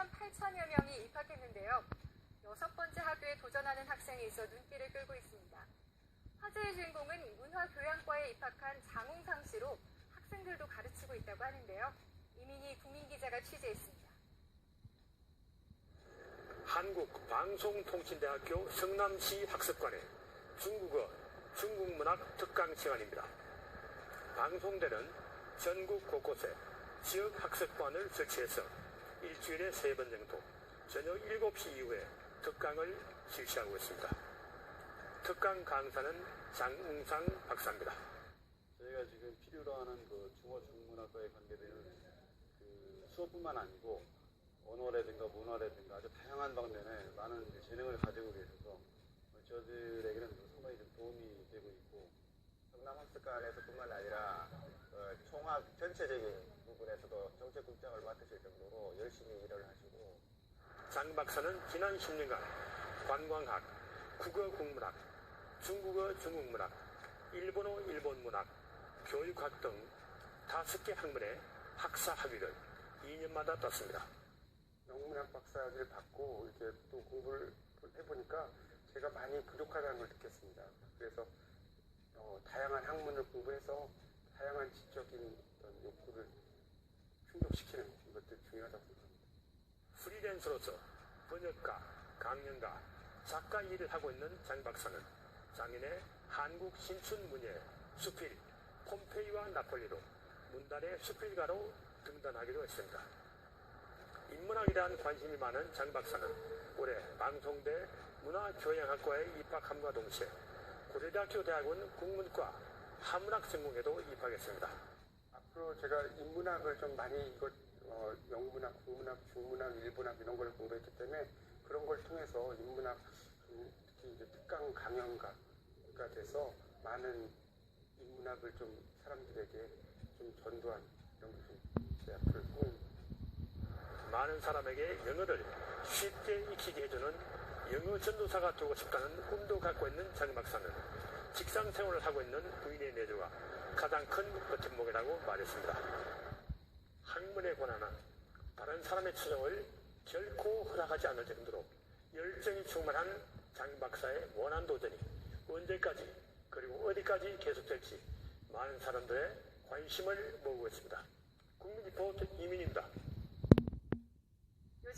3만 8천여 명이 입학했는데요. 여섯 번째 학교에 도전하는 학생이 있어 눈길을 끌고 있습니다. 화제의 주인공은 문화교양과에 입학한 장웅상 씨로 학생들도 가르치고 있다고 하는데요. 이민희 국민기자가 취재했습니다. 한국방송통신대학교 성남시 학습관의 중국어, 중국문학 특강 시간입니다. 방송대는 전국 곳곳에 지역 학습관을 설치해서 일주일에 세 번 정도 저녁 7시 이후에 특강을 실시하고 있습니다. 특강 강사는 장웅상 박사입니다. 저희가 지금 필요로 하는 그 중어 중문학과에 관계되는 그 수업뿐만 아니고 언어라든가 문화라든가 아주 다양한 방면에 많은 재능을 가지고 계셔서 저들에게는 상당히 좀 도움이 되고 있고 성남학습관에서뿐만 아니라 어, 총학 전체적인 부분에서도 정책국장을 맡으실 정도로 열심히 일을 하시고 장 박사는 지난 10년간 관광학, 국어 국문학, 중국어 중국문학, 일본어 일본문학, 교육학 등 다섯 개 학문의 학사 학위를 2년마다 땄습니다. 영문학 박사를 받고 이렇게 또 공부를 해보니까 제가 많이 부족하다는 걸 느꼈습니다. 그래서 어, 다양한 학문을 공부해서 다양한 지적인 어떤 욕구를 충족시키는 이것도 중요하다고 생각합니다. 프리랜서로서 번역가, 강연가, 작가 일을 하고 있는 장 박사는 작년에 한국 신춘문예, 수필, 폼페이와 나폴리로 문단의 수필가로 등단하기도 했습니다. 인문학에 대한 관심이 많은 장 박사는 올해 방송대 문화교양학과에 입학함과 동시에 고려대학교 대학원 국문과 한문학 전공에도 입학했습니다. 앞으로 제가 인문학을 좀 많이 이것 어, 영문학, 국문학, 중문학, 일본학 이런 걸 공부했기 때문에 그런 걸 통해서 인문학 좀 특히 이제 특강 강연가가 돼서 많은 인문학을 좀 사람들에게 좀 전도한 이런 게좀제 앞으로의 꿈입니다. 많은 사람에게 영어를 쉽게 익히게 해주는 영어 전도사가 되고 싶다는 꿈도 갖고 있는 장 박사는 직장 생활을 하고 있는 부인의 내조가 가장 큰 버팀목이라고 말했습니다. 학문에 관한 한 다른 사람의 추정을 결코 허락하지 않을 정도로 열정이 충만한 장 박사의 원한 도전이 언제까지 그리고 어디까지 계속될지 많은 사람들의 관심을 모으고 있습니다. 국민리포트 이민입니다.